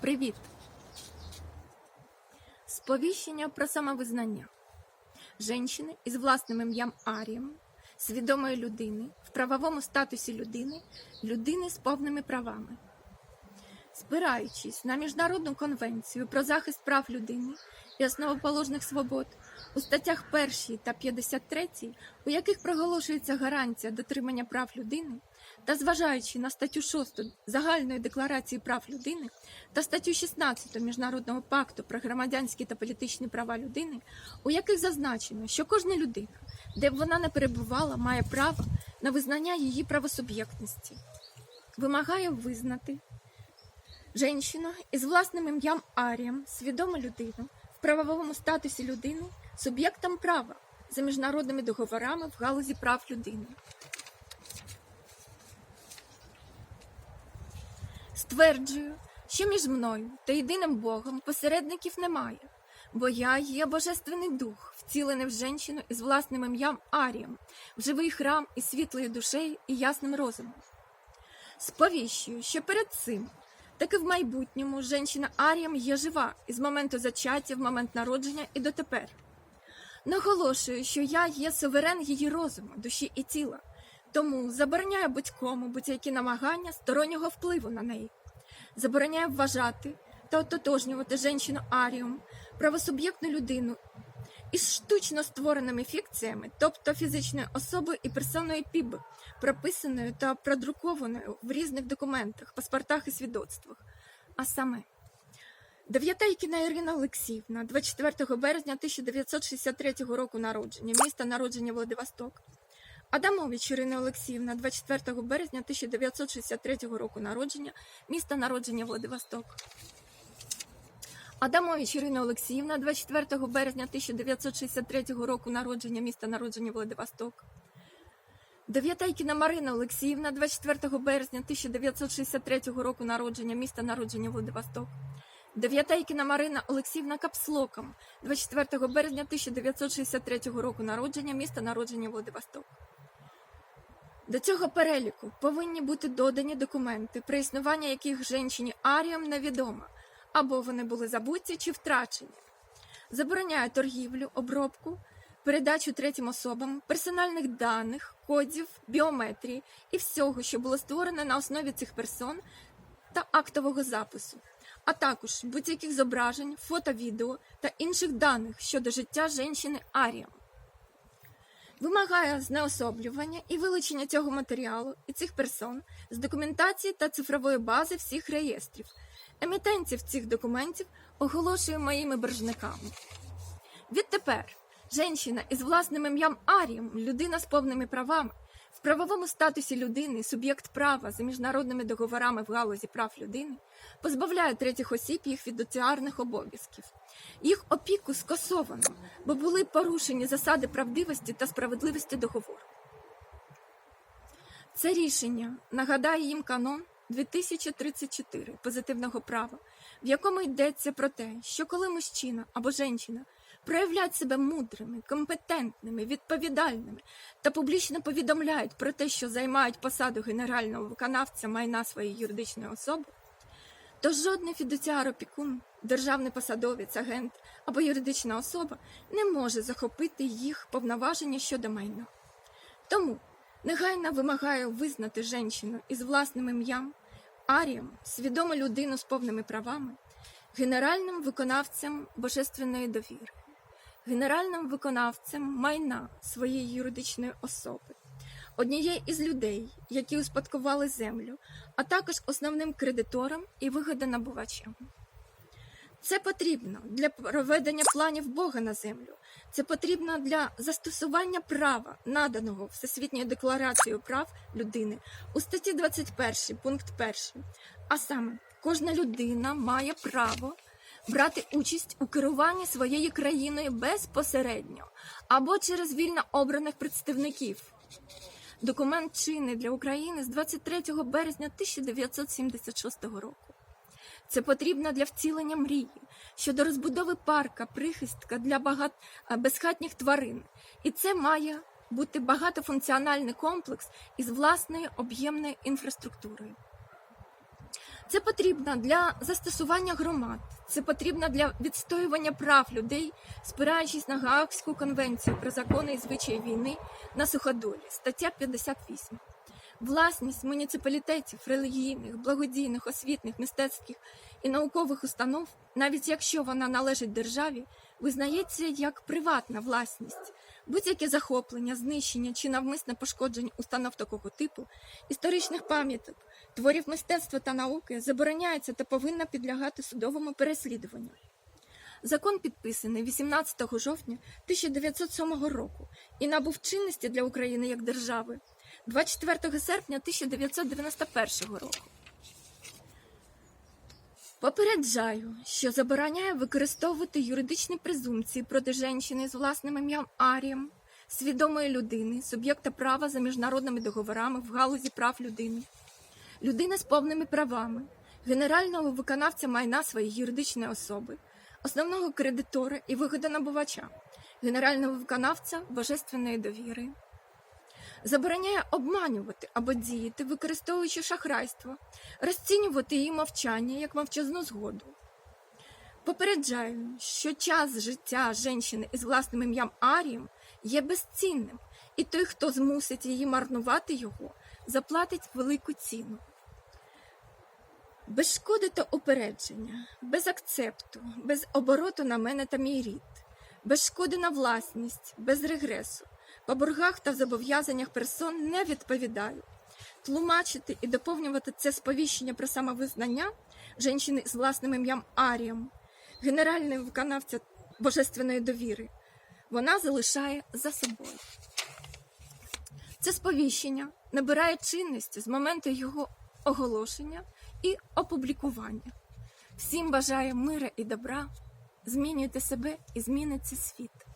Привіт! Сповіщення про самовизнання. Женщини із власним ім'ям Арієм, свідомої людини, в правовому статусі людини, людини з повними правами. Спираючись на Міжнародну конвенцію про захист прав людини і основоположних свобод у статтях 1 та 53, у яких проголошується гарантія дотримання прав людини, та зважаючи на статтю 6 Загальної декларації прав людини та статтю 16 Міжнародного пакту про громадянські та політичні права людини, у яких зазначено, що кожна людина, де б вона не перебувала, має право на визнання її правосуб'єктності, вимагає визнати Женщину із власним ім'ям Арієм, свідому людину, в правовому статусі людини, суб'єктом права за міжнародними договорами в галузі прав людини. Стверджую, що між мною та єдиним Богом посередників немає, бо я є Божественний Дух, вцілений в женщину із власним ім'ям Арієм, в живий храм із світлою душею і ясним розумом. Сповіщую, що перед цим так і в майбутньому женщина Арієм є жива із моменту зачаття, в момент народження і дотепер. Наголошую, що я є суверен її розуму, душі і тіла, тому забороняю будь-кому будь-які намагання стороннього впливу на неї. Забороняю вважати та ототожнювати женщину Аріум, правосуб'єктну людину із штучно створеними фікціями, тобто фізичною особою і персоною ПІБ, прописаною та продрукованою в різних документах, паспортах і свідоцтвах. А саме Дев'ятайкіна Ірина Олексіївна, 24 березня 1963 року народження, місто народження Владивосток. Адамович Ірина Олексіївна, 24 березня 1963 року народження, місто народження Владивосток. Адамович Ірина Олексіївна, 24 березня 1963 року народження, місто народження Владивосток. Дев'ятайкіна Марина Олексіївна, 24 березня 1963 року народження, місто народження Владивосток. Дев'ятайкіна Марина Олексіївна Капслоком, 24 березня 1963 року народження, місто народження Владивосток. До цього переліку повинні бути додані документи, про існування яких женщині Аріям невідомо, або вони були забуті чи втрачені. Забороняє торгівлю, обробку, передачу третім особам персональних даних, кодів, біометрії і всього, що було створено на основі цих персон та актового запису, а також будь-яких зображень, фото, відео та інших даних щодо життя жінки Аріям. Вимагає знеособлювання і вилучення цього матеріалу і цих персон з документації та цифрової бази всіх реєстрів. Емітентів цих документів оголошує моїми боржниками. Відтепер жінка із власним ім'ям Арієм, людина з повними правами, в правовому статусі людини, суб'єкт права за міжнародними договорами в галузі прав людини, позбавляє третіх осіб їх фідуціарних обов'язків. Їх опіку скасовано, бо були порушені засади правдивості та справедливості договору. Це рішення нагадає їм канон 2034 позитивного права, в якому йдеться про те, що коли мужчина або жінка проявляють себе мудрими, компетентними, відповідальними та публічно повідомляють про те, що займають посаду генерального виконавця майна своєї юридичної особи, то жодний фідуціар опікун, державний посадовець, агент або юридична особа не може захопити їх повноваження щодо майна. Тому негайно вимагаю визнати жінку із власним ім'ям, арієм, свідому людину з повними правами, генеральним виконавцем божественної довіри, генеральним виконавцем майна своєї юридичної особи, однієї із людей, які успадкували землю, а також основним кредитором і вигодонабувачем. Це потрібно для проведення планів Бога на землю. Це потрібно для застосування права, наданого Всесвітньою декларацією прав людини у статті 21 пункт 1. А саме, кожна людина має право брати участь у керуванні своєю країною безпосередньо або через вільно обраних представників. Документ чинний для України з 23 березня 1976 року. Це потрібно для втілення мрії щодо розбудови парка, прихистка для багат... безхатніх тварин. І це має бути багатофункціональний комплекс із власною об'ємною інфраструктурою. Це потрібно для застосування громад, це потрібно для відстоювання прав людей, спираючись на Гаагську конвенцію про закони і звичаї війни на суходолі, стаття 58. Власність муніципалітетів, релігійних, благодійних, освітних, мистецьких і наукових установ, навіть якщо вона належить державі, визнається як приватна власність. Будь-яке захоплення, знищення чи навмисне пошкодження установ такого типу, історичних пам'яток, творів мистецтва та науки забороняється та повинна підлягати судовому переслідуванню. Закон підписаний 18 жовтня 1907 року і набув чинності для України як держави 24 серпня 1991 року. Попереджаю, що забороняє використовувати юридичні презумпції проти жінки з власним ім'ям Арієм, свідомої людини, суб'єкта права за міжнародними договорами в галузі прав людини, людини з повними правами, генерального виконавця майна своєї юридичної особи, основного кредитора і вигодонабувача, генерального виконавця божественної довіри. Забороняє обманювати або діяти, використовуючи шахрайство, розцінювати її мовчання як мовчазну згоду. Попереджаю, що час життя жінки із власним ім'ям Арієм є безцінним, і той, хто змусить її марнувати його, заплатить велику ціну. Без шкоди та упередження, без акцепту, без обороту на мене та мій рід, без шкоди на власність, без регресу. По боргах та зобов'язаннях персон не відповідаю. Тлумачити і доповнювати це сповіщення про самовизнання жінки з власним ім'ям Арієм, генеральний виконавця божественної довіри, вона залишає за собою. Це сповіщення набирає чинності з моменту його оголошення і опублікування. Всім бажаю мира і добра. Змінюйте себе і зміниться світ.